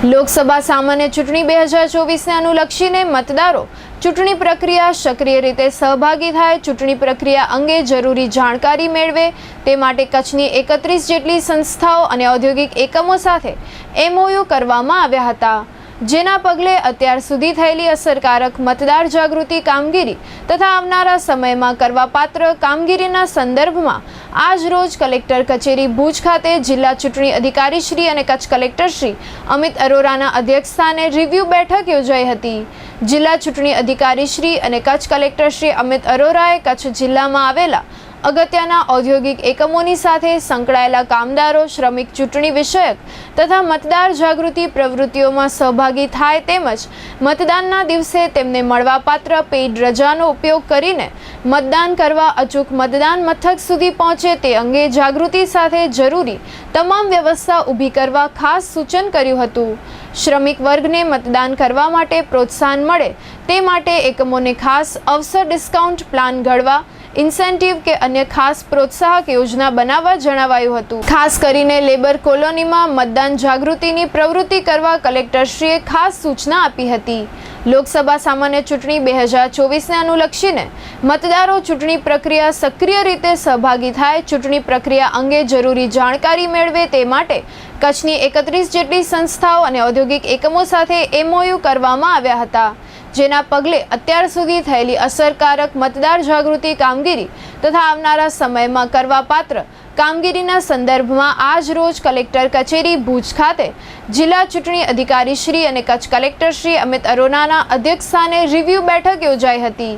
લોકસભા સામાન્ય ચૂંટણી બે હજાર ચોવીસને અનુલક્ષીને મતદારો ચૂંટણી પ્રક્રિયા સક્રિય રીતે સહભાગી થાય, ચૂંટણી પ્રક્રિયા અંગે જરૂરી જાણકારી મેળવે, તે માટે કચ્છની એકત્રીસ જેટલી સંસ્થાઓ અને ઔદ્યોગિક એકમો સાથે એમઓયુ કરવામાં આવ્યા હતા. જેના પગલે અત્યાર સુધી થયેલી અસરકારક મતદાર જાગૃતિ કામગીરી તથા આવનારા સમયમાં કરવાપાત્ર કામગીરીના સંદર્ભમાં આજ રોજ કલેક્ટર કચેરી ભુજ ખાતે જિલ્લા ચૂંટણી અધિકારી શ્રી અને કચ્છ કલેક્ટર શ્રી અમિત અરોરાના અધ્યક્ષસ્થાને રિવ્યૂ બેઠક યોજાઈ હતી. જિલ્લા ચૂંટણી અધિકારી શ્રી અને કચ્છ કલેક્ટર શ્રી અમિત અરોરાએ કચ્છ જિલ્લામાં આવેલા અગત્યના ઔદ્યોગિક એકમોની સાથે સંકળાયેલા કામદારો, શ્રમિક ચૂંટણી વિષયક તથા મતદાર જાગૃતિ પ્રવૃત્તિઓમાં સહભાગી થાય તેમજ મતદાનના દિવસે તેમને મળવાપાત્ર પેઇડ રજાનો ઉપયોગ કરીને મતદાન કરવા અચૂક મતદાન મથક સુધી પહોંચે તે અંગે જાગૃતિ સાથે જરૂરી તમામ વ્યવસ્થા ઊભી કરવા ખાસ સૂચન કર્યું હતું. શ્રમિક વર્ગને મતદાન કરવા માટે પ્રોત્સાહન મળે તે માટે એકમોને ખાસ અવસર ડિસ્કાઉન્ટ પ્લાન ઘડવા ઇન્સેન્ટિવ કે અન્ય ખાસ પ્રોત્સાહક યોજના બનાવવા જણાવાયું હતું. ખાસ કરીને લેબર કોલોનીમાં મતદાન જાગૃતિની પ્રવૃત્તિ કરવા કલેક્ટરશ્રીએ ખાસ સૂચના આપી હતી. લોકસભા સામાન્ય ચૂંટણી બે હજાર ચોવીસને અનુલક્ષીને મતદારો ચૂંટણી પ્રક્રિયા સક્રિય રીતે સહભાગી થાય, ચૂંટણી પ્રક્રિયા અંગે જરૂરી જાણકારી મેળવે તે માટે કચ્છની એકત્રીસ જેટલી સંસ્થાઓ અને ઔદ્યોગિક એકમો સાથે એમઓયુ કરવામાં આવ્યા હતા. જેના પગલે અત્યાર સુધી થયેલી અસરકારક મતદાર જાગૃતિ કામગીરી તથા આવનારા સમયમાં કરવાપાત્ર કામગીરીના સંદર્ભમાં આજ રોજ કલેક્ટર કચેરી ભુજ ખાતે જિલ્લા ચૂંટણી અધિકારી શ્રી અને કચ્છ કલેક્ટર શ્રી અમિત અરોનાના અધ્યક્ષસ્થાને રિવ્યૂ બેઠક યોજાઈ હતી.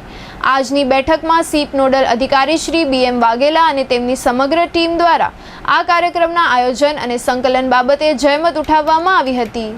આજની બેઠકમાં સીપ નોડલ અધિકારી શ્રી બી એમ વાઘેલા અને તેમની સમગ્ર ટીમ દ્વારા આ કાર્યક્રમના આયોજન અને સંકલન બાબતે જહેમત ઉઠાવવામાં આવી હતી.